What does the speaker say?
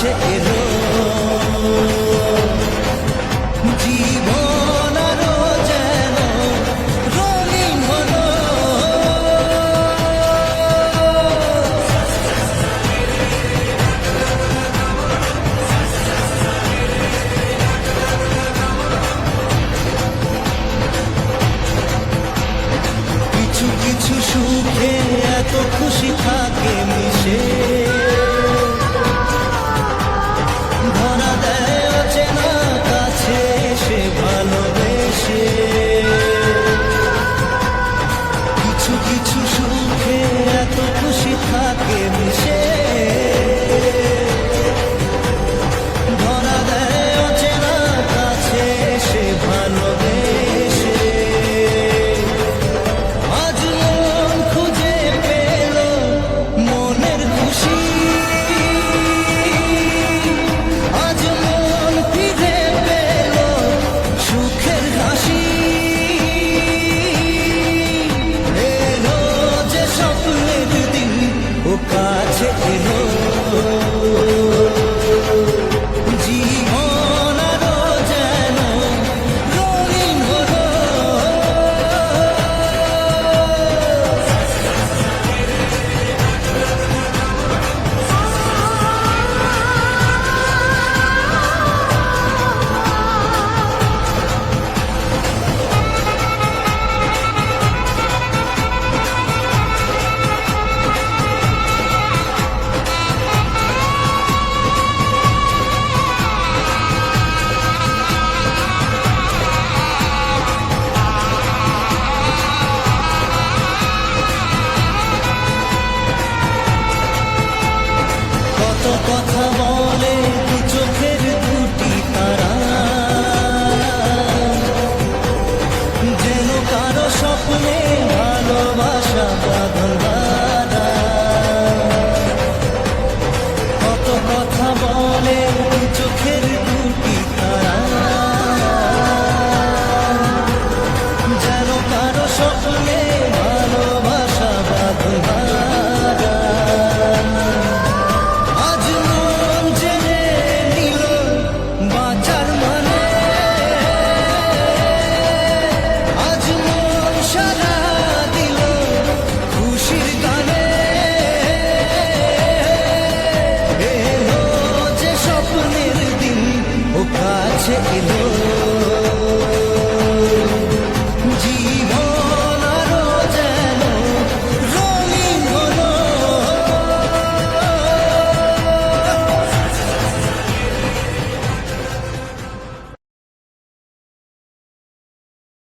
কাছে এলো। জীবন আরও কিছু কিছু সুখে এত খুশি থাকে মিশ। Take it.